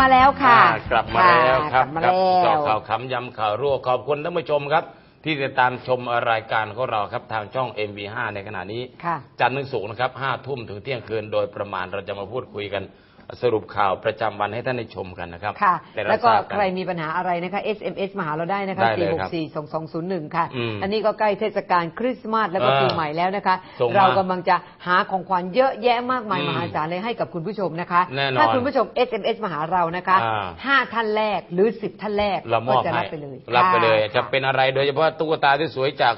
มาแล้วค่ะ อ่ากลับมาแล้วครับกลับมาแล้วเจาะข่าวขำยำข่าวรั่วขอบคุณท่านผู้ชมครับ ที่ติดตามชมรายการของเราครับทางช่อง MV5 ในขณะนี้ ค่ะ จันทร์ถึงศุกร์นะครับห้าทุ่มถึงเที่ยงคืนโดยประมาณเราจะมาพูดคุยกัน สรุปข่าวประจำวันให้ท่านได้ชมกันนะครับค่ะได้รับแล้วก็ทราบนใครมีปัญหาอะไรนะคะ SMS มาหาเราได้นะคะได้เลยครับ4642201 ค่ะอืมอันนี้ก็ใกล้เทศกาลคริสต์มาสแล้วก็อ่าปีใหม่แล้วนะคะส่งมาเรากำลังจะหาของขวัญเยอะแยะมากมายอืมมหาศาลเลยให้กับคุณผู้ชมนะคะแน่นอนถ้าคุณผู้ชม SMS มาหาเรานะคะอ่าห้าท่านแรกหรือ 10 ท่านแรกเรามก็อบจะให้รับไปเลยรับไปเลยค่จะเป็นอะไรโดยเฉพาะตุ๊กตาที่สวยจาก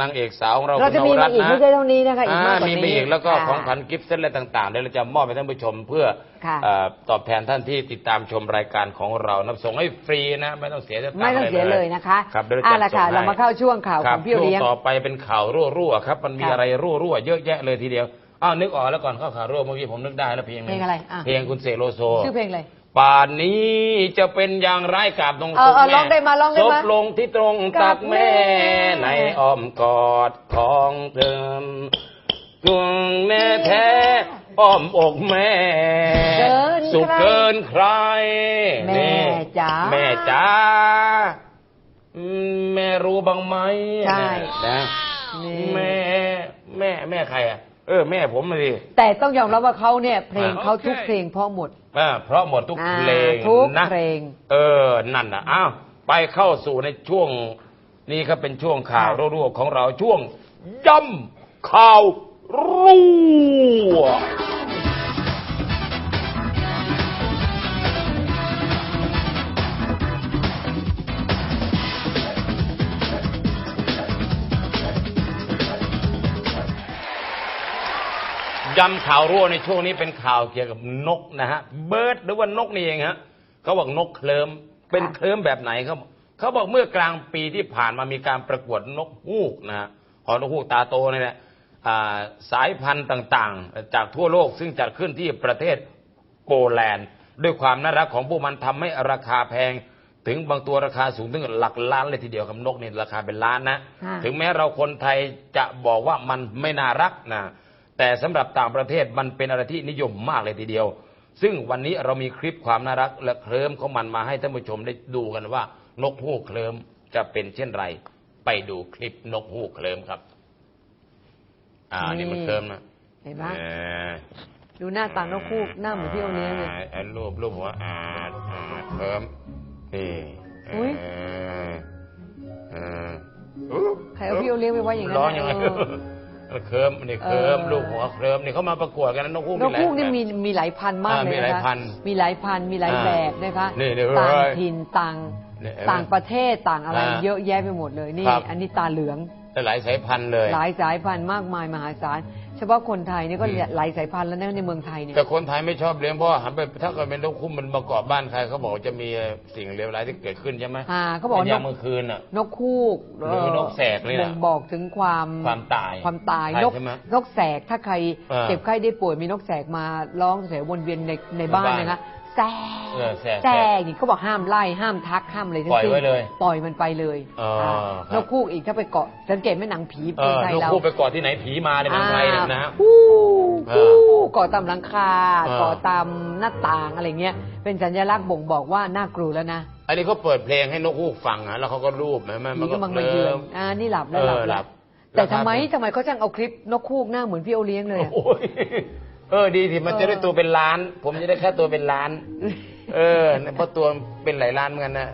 นางเอกสาวของเราเราจะมีคุณนวรัมาตน์อีกนะไม่ใช่เท่านี้นะคะอีกมากกว่ามีนี้มีอีกแล้วก็ค่ะของขวัญกิฟต์เซตอะไรต่างๆเดี๋ยวเราจะมอบให้ท่านผู้ชมเพื่อค่ะเอ่อตอบแทนท่านที่ติดตามชมรายการของเรานะส่งให้ฟรีนะไม่ต้องเสียสตางค์ไม่ต้องเสียเลยนะคะครับเดี๋ยวเราอะจะละค่ะส่งให้เรามาเข้าช่วงข่าวคขรัอบงพี่โอช่วงเลี้ยงต่อไปเป็นข่าวรั่วๆครับ มันมีครับอะไรรั่วๆเยอะแยะเลยทีเดียวอ้าวนึกออกแล้วก่อนเข้าข่าวรั่วเมื่อกี้ผมนึกได้แล้วเพลงหเพลนึ่งอะไรอะเพลงคุณเสกโลโซชื่อเพลงอะไร ป่านนี้จะเป็นอย่างไรกับตรงเออเออร้องได้มาร้องได้ศมาพลงที่ตรงตักแม่กับแม่ ในอ้อมกอดของเดิมดวงแม่แท้อ้อมอกแม่ เกินสุขใครเกินใครแม่นี่จ๋าแม่จ๋าอืมแม่รู้บ้างไหมใช่ นะนี่แม่แม่แม่ใครอะ เออแม่ผมมาดิแต่ต้องยอมรับว่าเขาเนี่ย เพลงอ่าเขาโอเคทุกเพลงเพราะหมดอ่าเพราะหมดทุกอ่าเพลงทุกนะเพลง เออ นั่นนะอ้าวไปเข้าสู่ในช่วงนี้ครับเป็นช่วงข่าวค่ะรั่วๆของเราช่วงย่ำข่าวรั่ว ย้ำข่าวรั่วในช่วงนี้เป็นข่าวเกี่ยวกับนกนะฮะเบิร์ดหรือว่านกนี่เองฮะเขาบอกนกเคลิมเป็นค่ะเคลิมแบบไหนเขาเขาบอกเมื่อกลางปีที่ผ่านมามีการประกวดนกฮูกนะฮะหอนกฮูกตาโตนี่แหละอ่าสายพันธุ์ต่างๆ จากทั่วโลกซึ่งจัดขึ้นที่ประเทศโปแลนด์ ด้วยความน่ารักของพวกมันทำให้ราคาแพง ถึงบางตัวราคาสูงถึงหลักล้านเลยทีเดียวครับนกนี่ราคาเป็นล้านนะค่ะถึงแม้เราคนไทยจะบอกว่ามันไม่น่ารักนะ แต่สำหรับต่างประเทศมันเป็นอะไรที่นิยมมากเลยทีเดียว ซึ่งวันนี้เรามีคลิปความน่ารักและเคลิ้มของมันมาให้ท่านผู้ชมได้ดูกันว่านกฮูกเคลิ้มจะเป็นเช่นไร ไปดูคลิปนกฮูกเคลิ้มครับ อ่านี่มันเคลิ้มนะเห็นไหมเออดูหน้าตานกคูกหน้าเหมือนพี่โอเลี้ยงเลยอ่ารูปรูปหัวอ่าอ่าเคลิ้มนี่อุ๊ยเออเออใครเอาพี่โอเลี้ยงไปไว้อย่างนั้นร้องยังไง เออเคลิ้มนี่เคลิ้มเออลูกหัวเคลิ้มนี่เขามาประกวดกันนะนกฮูกนกคูกนี่หลายแบบมีมีหลายพันมากอ่าเลยมีหลายนะคะพันมีหลายพันมีหลายอ่าแบบนะคะนี่เดี๋ยวต่างเอ้ยถิ่นต่างเนี่ยต่างประเทศต่างอะไรอ่าเยอะแยะไปหมดเลยนี่ครับอันนี้ตาเหลืองหลายสายพันธุ์เลย หลายสายพันธุ์มากมายมหาศาลเฉพาะคนไทยนี่ก็อืมหลายสายพันธุ์แล้วนะในเมืองไทยเนี่ยแต่คนไทยไม่ชอบเลี้ยงเพราะว่าหันไปถ้าเกิดเป็นนกคุ้มมันประกอบบ้านใครเขาบอกจะมีสิ่งเลวร้ายที่เกิดขึ้นใช่ไหมอ่าเขาบอกเป็นยามนกเมื่อคืนอะนกคูกหรือนกแสกนี่น่ะบ่งบอกถึงความความตายความตายใช่นกใช่ไหมนกแสกถ้าใครเออเจ็บไข้ได้ป่วยมีนกแสกมาร้องเสียวนเวียนในในบ้านในบ้านนะคะ แสเออแสกแสกนี่เขาบอกห้ามไล่ห้ามทักห้ามอะไรทั้งปล่อยสิ้นไว้เลยปล่อยมันไปเลยอ๋ออ่าครับ นกคูกอีกถ้าไปเกาะสังเกตไหมหนังผีเอเมืองอไทยนกเรา คู่ไปเกาะที่ไหนผีมาในเมืองไทยเนี่ยนะฮะ ฮู้เอฮู้อเกาะตามหลังคาเออเกาะตามหน้าต่างอะไรเงี้ย เป็นสัญลักษณ์บ่งบอกว่าน่ากลัวแล้วนะอันนี้เขาเปิดเพลงให้นกฮูกฟังอะแล้วเขาก็รูปเห็นไหมผีมันก็กำลังเคมาเยืลิ้อนมอ่านี่หลับแล้วเอหลัอบหแล้ลัวบแต่ทำไมราคาทำไมเขาจังเอาคลิปนกคูกหน้าเหมือนพี่โอเลี้ยงเลยอะ โอ้ย เออดีทีมันจะได้ตัวเป็นล้าน ผมจะได้แค่ตัวเป็นล้าน เออเพราะตัวเป็นหลายล้านเหมือนกันนะ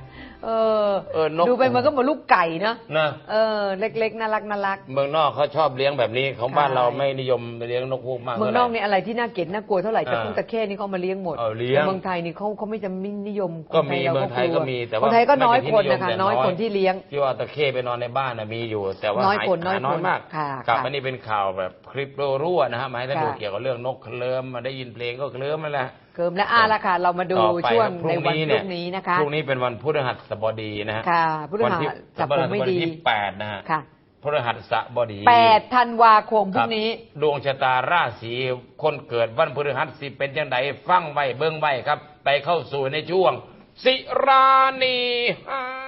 เออเออนกดูไปมันก็เหมือนลูกไก่เนอะนะเออ เล็กๆน่ารักน่ารัก เมืองนอกเขาชอบเลี้ยงแบบนี้ของบ้านใช่เราไม่นิยมเลี้ยงนกฮูกมากเมืองท่านไหอร่กนี่อะไรที่น่าเกลียดน่ากลัวเท่าไหร่อ่าตะกุ้งตะเข้นี่เขาเอามาเลี้ยงหมดเอาเลี้ยงแต่เมืองไทยนี่เขาเขาไม่จะไม่นิยมก็มีคนเมืองไทยราก็มีแต่ว่าคนไทยก็น้อยไม่เป็คนที่นะคะแต่น้อยคนที่เลี้ยงที่ว่าตะเข้ไปนอนในบ้านนะมีอยู่ แต่ว่าน้อยหาคนน้อยหาน้อยคนมากค่ะกับค่ะอันนี้เป็นข่าวแบบคลิปรั่วๆนะฮะมาให้ท่านดูค่ะ เกี่ยวกับเรื่องนกเคลิ้มมาได้ยินเพลงก็เคลิ้มนั่นแหละ เกิมและอาละค่ะ เรามาดูต่อไปช่วงครับในวันพเยรุ่งนี้นะคะ พรุ่งนี้เป็นวันพฤหัสบดีนะฮะค่ะพฤหัสวันที่จับผมไม่ดี วันที่แปดนะฮะค่ะพฤหัสบดีแปดธันวาคมพครุ่รังบนี้ดวงชะตาราศีคนเกิดวันพฤหัสสิเป็นจังไดฟังไว้เบิ่งไว้ครับ ไปเข้าสู่ในช่วง สิรานีฮา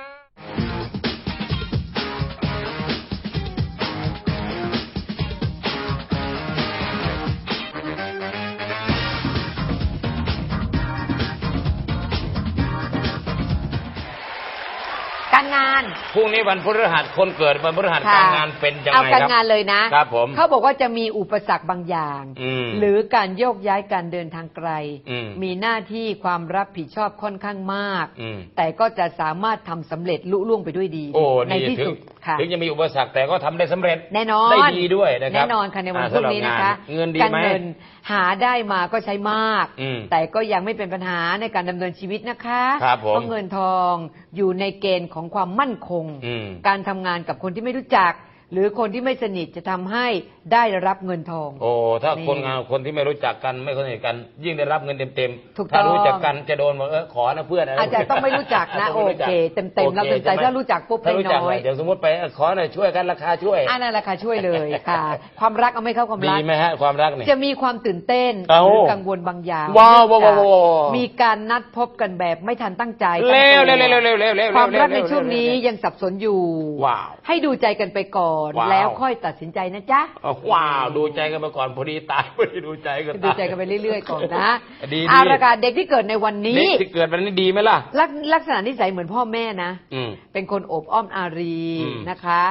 งาน พรุ่งนี้วันพฤหัสคนเกิดวันพฤหัสค่ะการงานเป็นยังเอาไงการครับงานเลยนะครับผมเขาบอกว่าจะมีอุปสรรคบางอย่างอืมหรือการโยกย้ายการเดินทางไกลอืมมีหน้าที่ความรับผิดชอบค่อนข้างมากอืมแต่ก็จะสามารถทำสำเร็จลุล่วงไปด้วยดีโอ้ในดีที่ถึงสุดค่ะถึงจะมีอุปสรรคแต่ก็ทำได้สำเร็จแน่นอนได้ดีด้วยนะครับแน่นอนค่ะในวันอ่าพรุ่งนี้นะคะสำหรับงานเงินดีการไหมเงินหาได้มาก็ใช้มากอืมแต่ก็ยังไม่เป็นปัญหาในการดำเนินชีวิตนะคะครับผมเพราะเงินทองอยู่ในเกณฑ์ของความมั่นคงอืมการทำงานกับคนที่ไม่รู้จัก หรือคนที่ไม่สนิทจะทำให้ได้รับเงินทอง โอ้ถ้านี่คนงานคนที่ไม่รู้จักกันไม่สนิทกัน ยิ่งได้รับเงินเต็มถูกๆถ้าต้องรู้จักกันจะโดนบอกเออขอนะเพื่อนนะอาจจะต้องไม่รู้จักนะต้งไม่รู้จักโอเคเต็มๆเราเต็มใจโอคช่ไหถ้ารู้จักปุ๊บถ้ารู้จักน้อยเดี๋ยวสมมติไปเออขอหน่อยช่วยกันราคาช่วยอันนั้นแหละค่ะช่วยเลยค่ะ ความรักเอาไม่เข้าความมีรักไหมฮะความรักเนี่ยจะมีความตื่นเต้นเอ้าหรือกังวลบางอย่างว้าวเนื่องจากว้าวว้าวว้าวมีการนัดพบกันแบบไม่ทันตั้งใจเร็วตั้งตัวเร็วเร็วเร็วเร็วเร็วความรักในเร็วช่วงนี้เร็วยังสับสนอยู่ว้าวให้ดูใจกันไปก่อนว้าว แล้วค่อยตัดสินใจนะจ๊ะเอาว้าวดูใจกันมาก่อนพอดีตายพอดีดูใจกันดูใจกันไปเรื่อยๆก่อนนะดีเอาดีละค่ะเด็กที่เกิดในวันนี้เด็กที่เกิดวันนี้ดีไหมล่ะ ลักลักษณะนิสัยเหมือนพ่อแม่นะ อืม เป็นคนโอบอ้อมอารีอืม นะคะ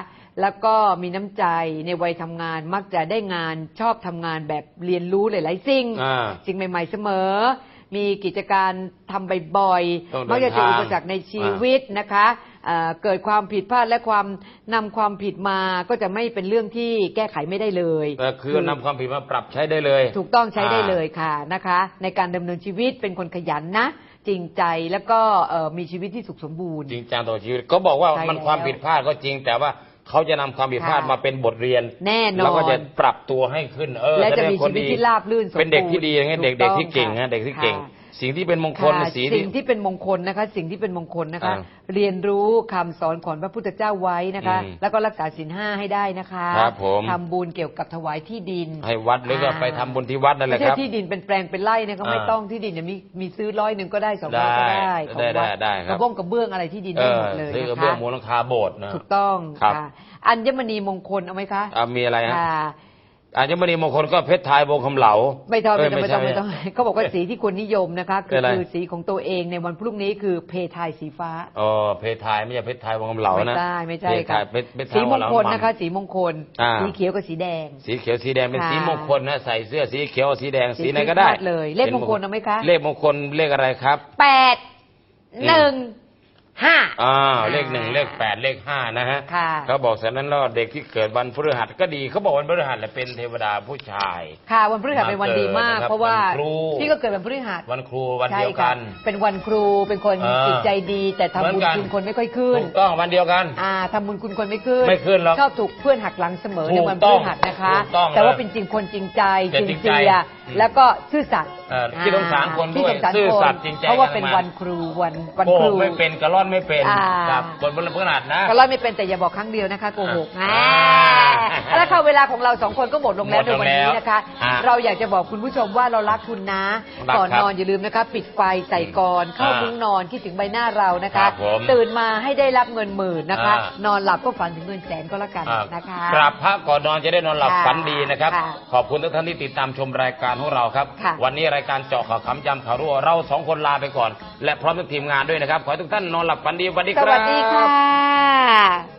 แล้วก็มีน้ำใจในวัยทำงานมักจะได้งานชอบทำงานแบบเรียนรู้หลาย ๆ สิ่ง อ่า สิ่งใหม่ ๆ เสมอ มีกิจการทำบ่อยต้องๆมักจะเจอเดินทางอุปสรรคในชีวิตนะคะ เอ่อเกิดความผิดพลาดและความนำความผิดมาก็จะไม่เป็นเรื่องที่แก้ไขไม่ได้เลยแต่คือนำความผิดมาปรับใช้ได้เลย ถูกต้องใช้ได้อ่าเลยค่ะนะคะ ในการดำเนินชีวิตเป็นคนขยันนะ จริงใจแล้วก็เอ่อมีชีวิตที่สุขสมบูรณ์ จริงจังต่อชีวิตก็บอกว่าใช่มันแล้วความผิดพลาดก็จริงแต่ว่าเขาจะนำความผิดพลาดค่ะมาเป็นบทเรียนแน่นอนแล้วก็จะปรับตัวให้ขึ้น เออและจะแสดงมีคนชีวิตดีที่ราบรื่นสมบูรณ์เป็นเด็กที่ดีไงถูกเด็กเด็กที่ต้องเก่งค่ะนะเด็กที่เก่งค่ะ สิ่งที่เป็นมงคลค่ะสีสิ่งที่เป็นมงคลนะคะ สิ่งที่เป็นมงคลนะคะ อ่าเรียนรู้คำสอนของพระพุทธเจ้าไว้นะคะ อืมแล้วก็รักษาศีลห้าให้ได้นะคะครับผม ทำบุญเกี่ยวกับถวายที่ดินให้วัดหรือก็ไปทำบุญที่วัดนั่นแหไม่ละคใช่รับ ที่ดินเป็นแปลงเป็นไร่นะคะไม่อ่าต้องที่ดินเนี่ยมีมีซื้อร้อยหนึ่งก็ได้สองร้อยได้ก็ได้ของได้วัดได้ครับกระบ้งกระเบื้องอะไรที่ดินเอได้อหมดเลยซื้อกระนะเบื้องคะ มูลค่าโบสถ์นะ ถูกต้องครับ ค่ะ อัญมณีมงคลเอาไหมคะอะมีอะไรฮะ ค่ะ อาจจะไม่ได้มงคลก็เพชรไทยวงคำเหลา ไม่ต้องเไม่ต้องไม่ต้องใช่ไม่ต้องเขาบอกว่าสีที่ควรนิยมนะคะเป็นอะไรคือสีของตัวเองในวันพรุ่งนี้คือเพทายสีฟ้าอ๋อเพชรไทยไม่ใช่เพชรไทยวงคำเหลาไม่นะใช่ไม่ใช่เพชรไทค่ะยเพชรเพชรไทยสีมงคลวงเหานะคะ สีมงคลอ่าสีเขียวกับสีแดง สีเขียวสีแดงเป็นค่ะสีมงคลนะใส่เสื้อสีเขียวสีแดงสีสีไหนก็ได้คริสต์มาสเลยเลขมงคลเอาไหมคะเลขมงคลเลขอะไรครับแปดหนึ่ง ห้าอ่าอ่าเลขหนึ่งเลขแปดเลขห้านะฮะค่ะเขาบอกฉะนั้นแล้วเด็กที่เกิดวันพฤหัสก็ดีเขาบอกวันพฤหัสแหละเป็นเทวดาผู้ชายค่ะวันพฤหัสเป็นวันดีมากมาเกิดนะครับเพราะว่าวันครูพี่ก็เกิดวันพฤหัสวันครูวันใช่เดียวค่ะกัน เป็นวันครูเป็นคนเออจิตใจดี แต่ทำบุญเหมือนกันคุณคนไม่ค่อยขึ้นถูกต้องวันเดียวกันอ่าทำบุญคุณคนไม่ขึ้นไม่ขึ้นหรอกชอบถูกเพื่อนหักหลังเสมอถูในกวันพต้ฤองหัสนะคะถูกต้องแต่ว่าเลยเป็นจริงคนจริงใจแต่จจริริงงใจเจียอืม แล้วก็ซื่อสัตย์เออที่สงสารคนด้วยที่สงสารซื่อคนสัตย์จริงใจเพราะว่ากันเป็นมาวันครูวันวันโกคหรู กไม่เป็นกระล่อนไม่เป็นอ่า ครับคนบนพฤหัสนะ ก็ร้อยไม่เป็นแต่อย่าบอกครั้งเดียวนะคะโกหกอ่า อ่าแล้วค่ะเวลาของเราสองคนก็หมดลงแล้วหมดในลงวันนี้แล้วนะคะอ่าเราอยากจะบอกคุณผู้ชมว่าเรารักคุณนะ รักก่อนครับนอนอย่าลืมนะคะ ปิดไฟใส่กรเข้าอ่ามุ้งนอนคิดถึงใบหน้าเรานะครัคะบผมตื่นมาให้ได้รับเงินหมื่นนะคะ อ่านอนหลับก็ฝันถึงเงินแสนก็แล้วกันอ่านะคะ กราบพระก่อนนอนจะได้นอนหลับค่ะฝันดีนะครับ ค่ะขอบคุณทุกท่านที่ติดตามชมรายการของเราครับ ค่ะ วันนี้รายการเจาะข่าวขำยำข่าวรั่วเราสองคนลาไปก่อน และพร้อมทุกทีมงานด้วยนะครับ ขอให้ทุกท่านนอนหลับฝันดีสวัสดีสครับ วัสดีค่ะ